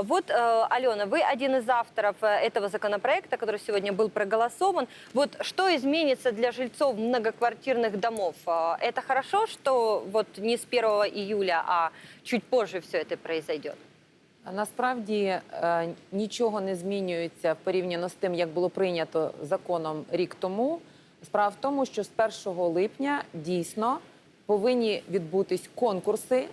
Вот, э, Алена, вы один из авторов э, этого законопроекта, который сегодня был проголосован. Вот что изменится для жильцов многоквартирных домов? Э, Это хорошо, что вот не с 1 июля, а чуть позже все это произойдет? Насправді е, нічого не змінюється порівняно з тим, як було прийнято законом рік тому. Справа в тому, що з 1 липня дійсно повинні відбутись конкурси е,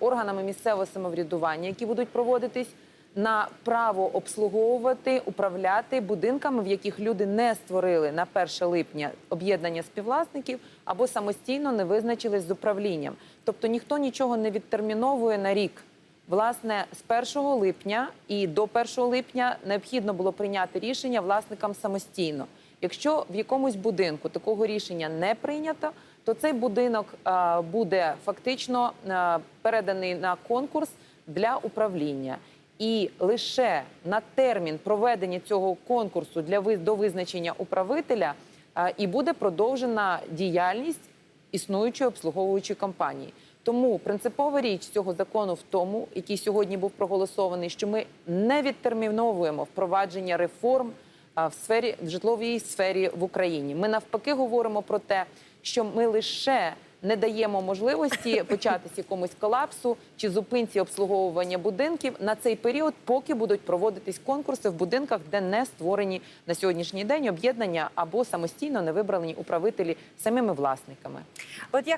органами місцевого самоврядування, які будуть проводитись на право обслуговувати, управляти будинками, в яких люди не створили на 1 липня об'єднання співвласників або самостійно не визначились з управлінням. Тобто ніхто нічого не відтерміновує на рік. Власне, з 1 липня і до 1 липня необхідно було прийняти рішення власникам самостійно. Якщо в якомусь будинку такого рішення не прийнято, то цей будинок е, буде фактично е, переданий на конкурс для управління. І лише на термін проведення цього конкурсу для до визначення управителя е, і буде продовжена діяльність існуючої обслуговуючої компанії. Тому принципова річ цього закону в тому, який сьогодні був проголосований, що ми не відтерміновуємо впровадження реформ в сфері в житловій сфері в Україні. Ми навпаки говоримо про те, що ми лише не даємо можливості початися якомусь колапсу чи зупинці обслуговування будинків на цей період, поки будуть проводитись конкурси в будинках, де не створені на сьогоднішній день об'єднання або самостійно не вибрані управителі самими власниками. Вот я